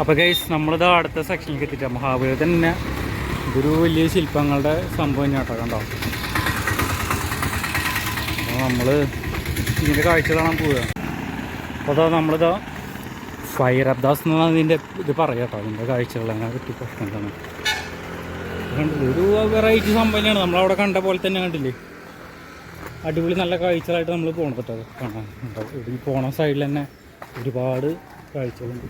അപ്പോൾ ഗൈസ് നമ്മളിത് അടുത്ത സെക്ഷനിലേക്ക് എത്തിയിട്ട് മഹാബലി തന്നെ ഇതൊരു വലിയ ശില്പങ്ങളുടെ സംഭവം തന്നെയാട്ടോ കണ്ടോ? അപ്പോൾ നമ്മൾ ഇതിന്റെ കാഴ്ച കാണാൻ പോവുക അപ്പോൾ അതാ നമ്മളിതാ ഫയർ അബ്ദാസ് എന്നാണ് ഇതിന്റെ ഇത് പറയാട്ടോ കേട്ടോ അതിന്റെ കാഴ്ചകൾ അങ്ങനെ കിട്ടി പ്രശ്നങ്ങളാണ് കണ്ടില്ലേ? ഒരു വെറൈറ്റി സംഭവം തന്നെയാണ്. നമ്മളവിടെ കണ്ട പോലെ തന്നെ കണ്ടില്ലേ? അടിപൊളി നല്ല കാഴ്ചകളായിട്ട് നമ്മൾ പോകണം കേട്ടോ കാണാൻ ഉണ്ടാവും ഇവിടെ ഈ പോണ സൈഡിൽ തന്നെ ഒരുപാട് കാഴ്ചകളുണ്ട്.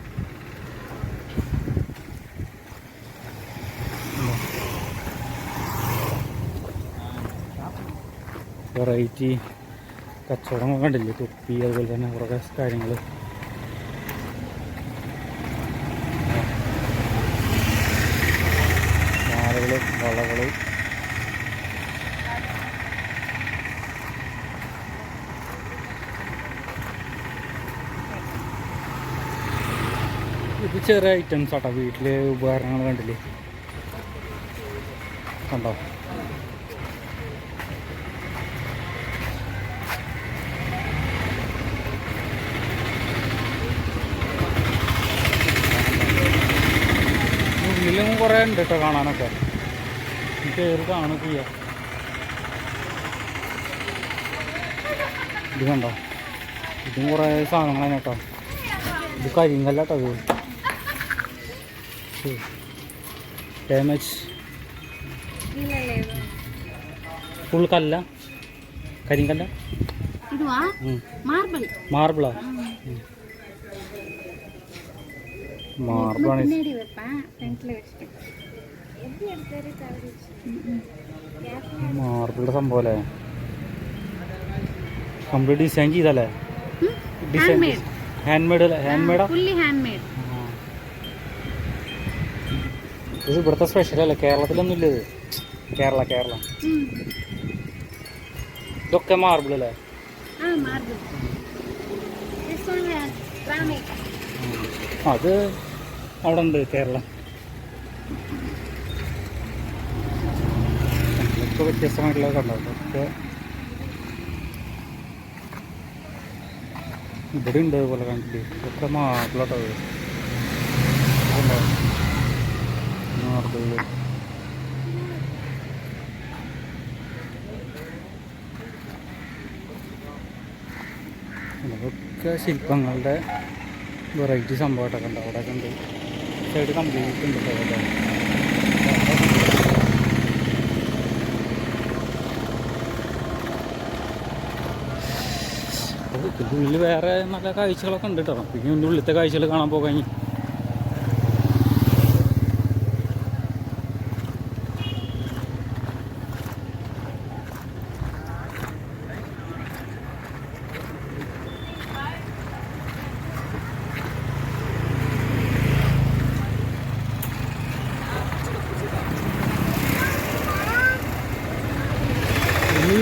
വെറൈറ്റി കച്ചവടം കണ്ടില്ലേ? തൊപ്പി അതുപോലെ തന്നെ കുറേ കാര്യങ്ങൾ മാലകൾ വളകൾ ഇത് ചെറിയ ഐറ്റംസ് ആട്ടോ. വീട്ടിലെ ഉപകരണങ്ങൾ കണ്ടില്ലേ? കണ്ടോ ഉള്ളിലും കുറേ ഉണ്ട് കേട്ടോ കാണാനൊക്കെ ചെറുതാണ് ചെയ്യാ. ഇത് കണ്ടോ? ഇതും കുറേ സാധനങ്ങളാണ് കേട്ടോ. ഇത് കരിങ്കല്ല കേട്ടോ ഇത് ഡാമേജ് ഫുൾ കല്ല. കരിങ്കല്ല. മാർബിളാ മാർബിളാണ് മാർബിളുടെ സംഭവം അല്ലേ കംപ്ലീറ്റ് ഡിസൈൻ ചെയ്തല്ലേ ഡിസൈൻ ഹാൻഡ്മെയ്ഡ് അല്ലേ? ഹാൻഡ്മേഡ് ഇത് ഇവിടുത്തെ സ്പെഷ്യൽ അല്ലേ? കേരളത്തിലൊന്നും ഇല്ല ഇത്. കേരള കേരള. ഇതൊക്കെ മാർബിൾ അല്ലേ? അത് അവിടെ ഉണ്ട് കേരളം. ഇതൊക്കെ വ്യത്യസ്തമായിട്ടുള്ളത് കണ്ടോ? ഇതൊക്കെ ഇവിടെ ഉണ്ട് അതുപോലെ കണ്ടിട്ട് ഒക്കെ മാർബിളാട്ടോ മാർബിൾ അതൊക്കെ ശില്പങ്ങളുടെ വെറൈറ്റി സംഭവമായിട്ടൊക്കെ ഉണ്ട് അവിടെ ഉണ്ട്. സൈഡ് കംപ്ലീറ്റ് ഉണ്ട് കേട്ടോ. ഉള്ളിൽ വേറെ നല്ല കാഴ്ചകളൊക്കെ ഉണ്ട് കേട്ടോ. പിന്നെ ഇതിന്റെ ഉള്ളിലത്തെ കാഴ്ചകൾ കാണാൻ പോകാൻ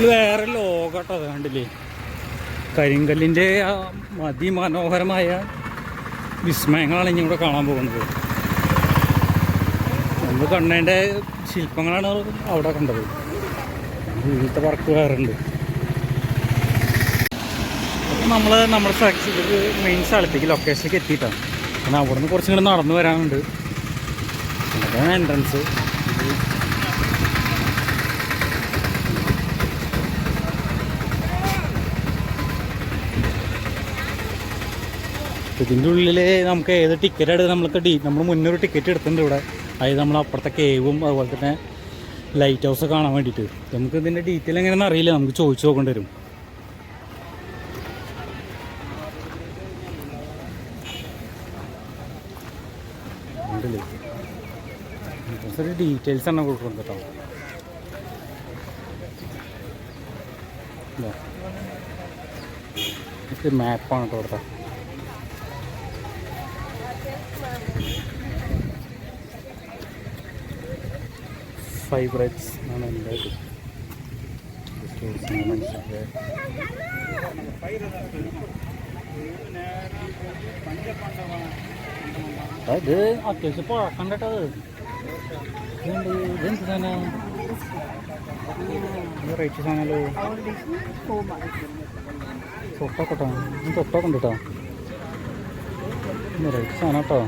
വേറെ ലോകട്ടോ അത് കണ്ടില്ലേ? കരിങ്കല്ലിന്റെ ആ അതിമനോഹരമായ വിസ്മയങ്ങളാണ് ഇനി ഇവിടെ കാണാൻ പോകുന്നത്. നമ്മൾ കണ്ണേന്റെ ശില്പങ്ങളാണ് അവിടെ കണ്ടത്. ഇങ്ങനത്തെ വർക്ക് വേറുണ്ട് നമ്മൾ നമ്മുടെ സ്ഥലത്തേക്ക് മെയിൻ സ്ഥലത്തേക്ക് ലൊക്കേഷനിലേക്ക് എത്തിയിട്ടാണ്. അവിടെ നിന്ന് കുറച്ചും കൂടെ നടന്നു വരാനുണ്ട്. അതാണ് എൻട്രൻസ് ഇതിന്റെ ഉള്ളിൽ നമുക്ക് ഏത് ടിക്കറ്റ് എടുത്ത് നമ്മൾക്ക് ഡീ നമ്മൾ മുന്നേ ഒരു ടിക്കറ്റ് എടുത്തിട്ടുണ്ട് ഇവിടെ. അതായത് നമ്മൾ അപ്പുറത്തെ കേവും അതുപോലെ തന്നെ ലൈറ്റ് ഹൗസ് കാണാൻ വേണ്ടിയിട്ട്. നമുക്ക് ഇതിന്റെ ഡീറ്റെയിൽ എങ്ങനെയാണെന്ന് അറിയില്ല. നമുക്ക് ചോദിച്ചു നോക്കേണ്ടി വരും. ഡീറ്റെയിൽസ് ആണ് കൊടുക്കുന്നത് കേട്ടോ. മാപ്പാണ് കേട്ടോ ഫൈബ്രൈറ്റ്സ് ആണ് എന്റെ മനസ്സിലാക്കിയത് ഇത് അത്യാവശ്യം പഴക്കം കേട്ടോ അത് ഇതെന്ത് ഇതെന്ത് സാധനം? റേറ്റ് സാധനമല്ലോ. തൊട്ടൊക്കെ കേട്ടോ തൊട്ടൊക്കെ ഉണ്ട് കേട്ടോ റേറ്റ് സാധനം കേട്ടോ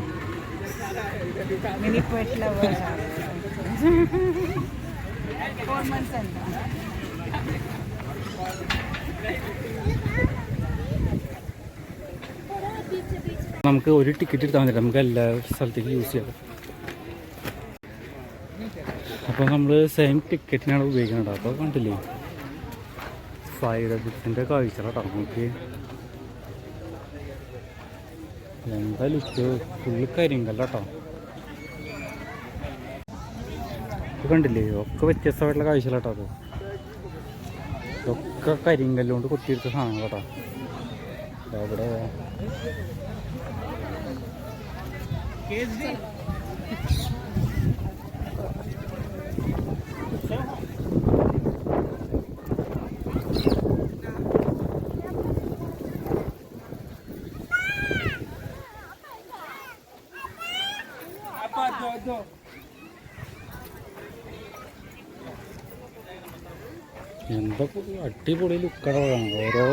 And നമുക്ക് ഒരു ടിക്കറ്റ് എടുത്താൽ മതി. നമുക്ക് എല്ലാ സ്ഥലത്തേക്കും യൂസ് ചെയ്യാം. അപ്പോൾ നമ്മൾ സെയിം ടിക്കറ്റിനാണ് ഉപയോഗിക്കുന്നത്. അപ്പോൾ കണ്ടില്ലേ? ഫൈവ് ബുക്സിന്റെ കാഴ്ചകളാട്ടോ. നമുക്ക് എന്താ ലുക്ക് ഫുള്ള് കരിങ്കല്ലാട്ടോ ഇത് കണ്ടില്ലേ? ഒക്കെ വ്യത്യസ്തമായിട്ടുള്ള കാഴ്ചകളാട്ടോ അത്. ഇതൊക്കെ കരിങ്കല്ലുകൊണ്ട് കൊത്തിയെടുത്ത സാധനങ്ങളാട്ടോ. ദാ ഇവിടെ എന്താ അടിപൊളി ലുക്കടകളാണ് ഓരോ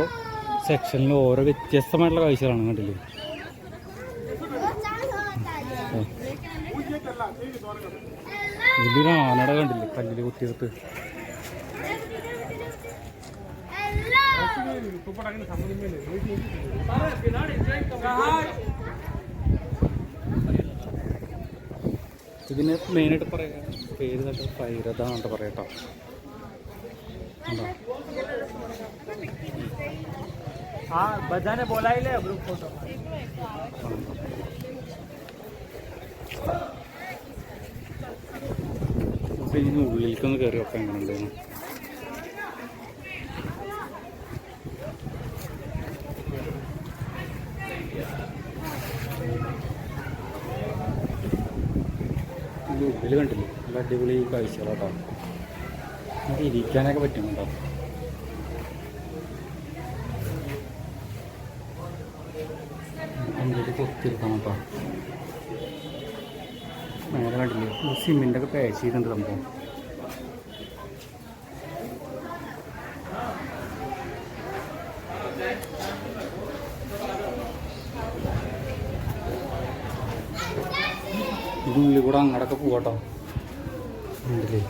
സെക്ഷനിലും ഓരോ വ്യത്യസ്തമായിട്ടുള്ള കാഴ്ചകളാണ് കണ്ടില്ലേ? ഇതിലൊരു ആനട കണ്ടില്ലേ? കല്ലിൽ കുത്തിയെടുത്ത്. ഇതിന് മെയിനായിട്ട് പറയാ പേര് തന്നെ ഫൈരത എന്നിട്ട് പറയട്ടോ હા બધાને બોલાવી લે ગ્રુપ ફોટો ഉള്ളിലേക്കൊന്ന് കയറി വെക്കാൻ എങ്ങനെയുണ്ടായിരുന്നു ഉള്ളിൽ കണ്ടില്ലേ? നല്ല അടിപൊളി കാഴ്ചകളാട്ടോ. ഇരിക്കാനൊക്കെ പറ്റുന്നുണ്ടോ? എന്തൊരു കൊത്തിരുത്തണം കേട്ടോ. മേലെ കണ്ടില്ലേ? സിമെന്റ് ഒക്കെ പാച്ച് ചെയ്തിട്ടുണ്ട് സംഭവം. ഇതിനുള്ളിൽ കൂടെ അങ്ങോട്ടൊക്കെ പോവാട്ടോ. ഉണ്ടല്ലേ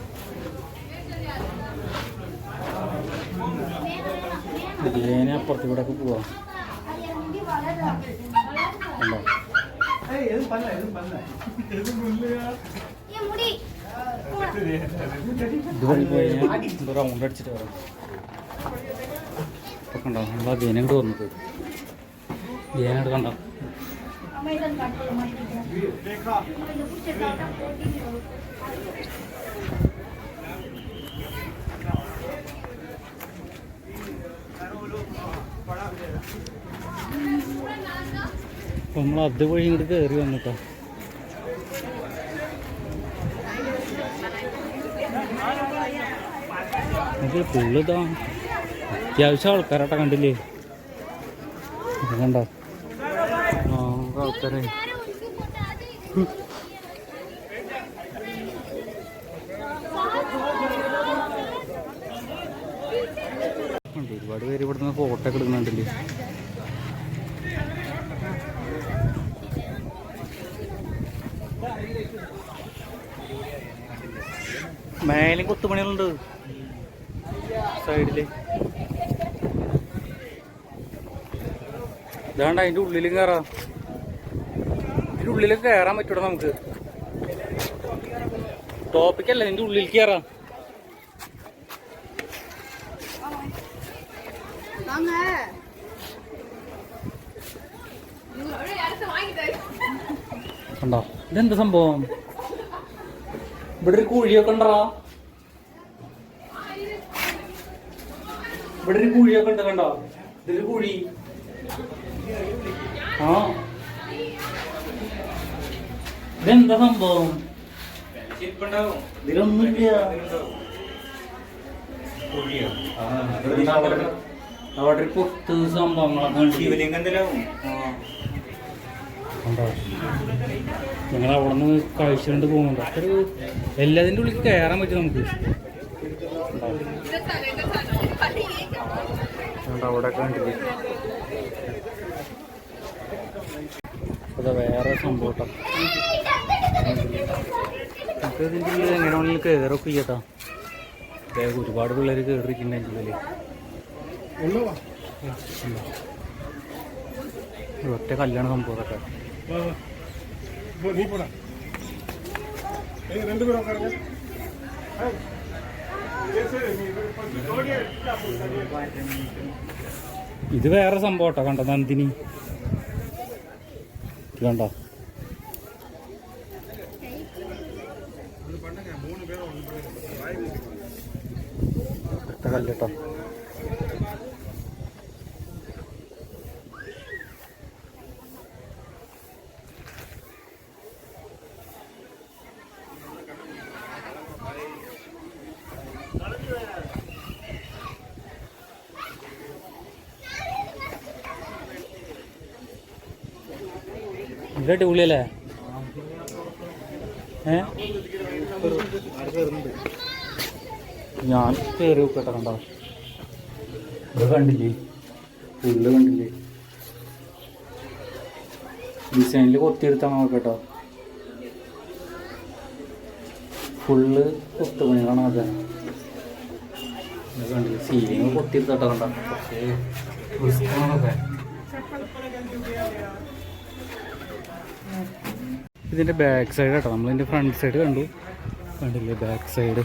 ഇതിലേനെ അപ്പുറത്ത് കൂടെ ഒക്കെ പോവാം. ഇതുവഴി പോയി ഞാൻ ഇത് റൗണ്ട് അടിച്ചിട്ട് വരാം. ഇപ്പൊ കണ്ടോ? നമ്മൾ വന്നത് തോന്നുന്നത് ഇതിനോട് കണ്ടോ അപ്പൊ നമ്മൾ അതുവഴി ഇങ്ങോട്ട് കയറി വന്നിട്ടോ. നമുക്ക് ഫുള്ളിതാ അത്യാവശ്യം ആൾക്കാരട്ടാ കണ്ടില്ലേ? കണ്ടോ? ആൾക്കാരെ. ഒരുപാട് പേര് ഇവിടുന്ന് ഫോട്ടോ ഒക്കെ എടുക്കുന്നുണ്ടല്ലേ? മേലും കൊത്തുപണികളുണ്ട്. സൈഡിൽ. ഇതാണ്ട് അതിന്റെ ഉള്ളിലും കയറാം ഇതിന്റെ ഉള്ളിലും കയറാൻ പറ്റൂടാ നമുക്ക്. ടോപ്പിക്കല്ല ഇതിന്റെ ഉള്ളിൽ കയറാം കണ്ടോ? ഇതെന്ത് സംഭവം? ഇവിടെ ഒരു കുഴിയൊക്കെ ഉണ്ടോ ഇവിടെ ഒരു കുഴിയൊക്കെ ഉണ്ട് കണ്ടോ? ഇതൊരു കുഴി. ആ. ഇതെന്താ സംഭവം? ഇതിലൊന്നുമില്ല. ഇല്ല അവിടെ- ഒരു പൊത്ത് സംഭവങ്ങളൊക്കെ ഉണ്ട്. ആ. കണ്ടോ ഞങ്ങൾ അവിടെ നിന്ന് കഴിച്ചുകൊണ്ട് കണ്ട് പോകുന്നുണ്ട് അത്ര എല്ലാതിന്റെ ഉള്ളിൽ കയറാൻ പറ്റും നമുക്ക് അവിടെ കണ്ടില്ലേ അതാ വേറെ സംഭവം. നമുക്ക് ഇതിന്റെ ഉള്ളിൽ എങ്ങനെ ഉള്ളിൽ കയറൊക്കെ ചെയ്യട്ടോ ഒരുപാട് പിള്ളേർ കയറിയിട്ടുണ്ടെങ്കിൽ ഒറ്റ കല്യാണ സംഭവം ഇതൊക്കെ நீ போடா ஏய் ரெண்டு பேரும் உட்காருங்க ഇത് വേറെ സംഭവം കേട്ടോ കണ്ടോ നന്ദിനി ഇത് കണ്ടോ ഒറ്റ അടിപൊളിയല്ലേ ഏ? ഞാൻ കയറി നോക്കട്ടെ കണ്ടോ? ഇത് കണ്ടില്ലേ? ഫുള്ള് കണ്ടില്ലേ? ഡിസൈനിൽ കൊത്തിയെടുത്താൽ നോക്കട്ടോ ഫുള്ള് കൊത്തുപണികളാണ് അതെ. കണ്ടില്ലേ? സീലിങ് കൊത്തിയെടുത്തട്ടോ കണ്ടോ? പക്ഷേ ഇതിന്റെ ബാക്ക് സൈഡ് കേട്ടോ നമ്മളിതിന്റെ ഫ്രണ്ട് സൈഡ് കണ്ടു. കണ്ടില്ലേ? ബാക്ക് സൈഡ്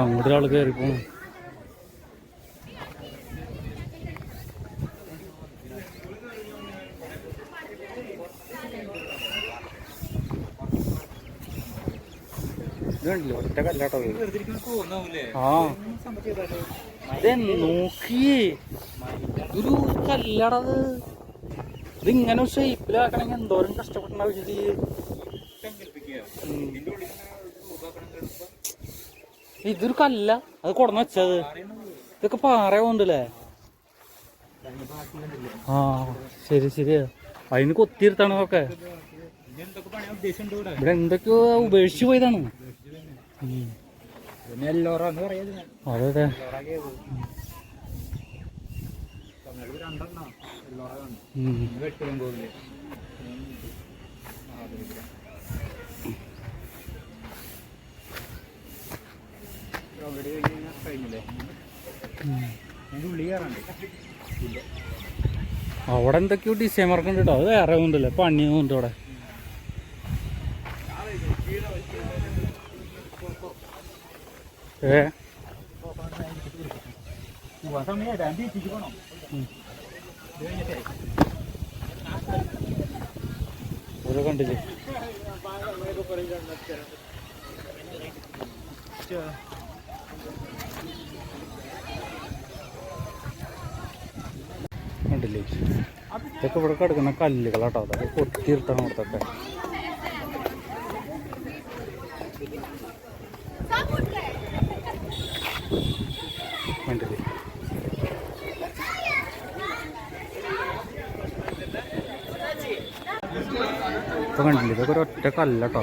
അങ്ങോട്ട് ഒരാൾ ഒറ്റ കല്ലാട്ടോ. ആ. അതെ നോക്കിയേ. ഒരു കല്ലടത് ഇതിങ്ങനെ ഷേപ്പിലാക്കണമെങ്കിൽ എന്തോരം ഉം. ഇതൊരു കല്ല. അത് കൊടന്ന് വെച്ചത്. ഇതൊക്കെ പാറ കൊണ്ടല്ലേ ആ ശരി ശരിയാ അതിന് കൊത്തിയിരുത്താണ് ഇതൊക്കെ. ഇവിടെ? എന്തൊക്കെയോ ഉപേക്ഷിച്ചു പോയതാണ്. അതെ അവിടെ എന്തൊക്കെയോ ഡിസൈൻ വർക്ക് ഉണ്ട് കേട്ടോ അത് വേറെ ഉണ്ടല്ലോ പണിയൊന്നും അവിടെ. കഴിഞ്ഞിട്ടേ ഓരോ കണ്ടില്ലേ? കണ്ടില്ലേ? ഇതൊക്കെ ഇവിടെ കിടക്കുന്ന കല്ലുകളാട്ടോ. അതൊക്കെ കൊത്തിയിരുത്തണം അവിടുത്തെ കണ്ടില്ലേ ഇപ്പൊ കണ്ടില്ല? ഇതൊക്കെ ഒരു ഒറ്റ കല്ലട്ടോ.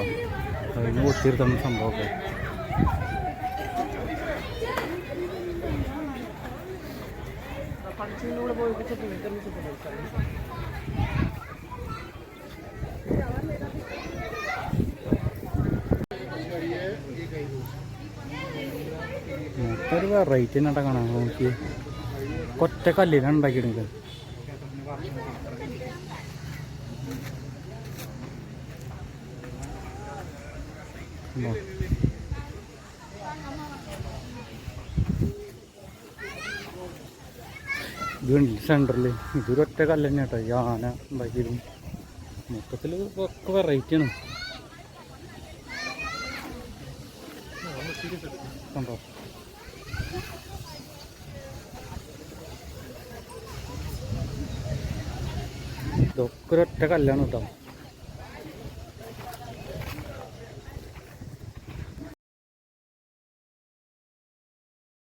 അതിന് കൊത്തിയിരുത്തണം സംഭവമൊക്കെ. മൊത്തൊരു വെറൈറ്റി തന്നെ കാണാൻ നോക്കി ഒറ്റ കല്ലിലാണ് ഉണ്ടാക്കിയിടുന്നത് ഉണ്ടോ? ഇത് സെന്ററിൽ ഇതൊരു ഒറ്റ കല്ല് തന്നെ കേട്ടോ ആന ഉണ്ടാക്കിയതും. മൊത്തത്തിൽ ഒക്കെ വെറൈറ്റിയാണ് കണ്ടോ? ഇതൊക്കെ ഒരൊറ്റ കല്ലാണ് കേട്ടോ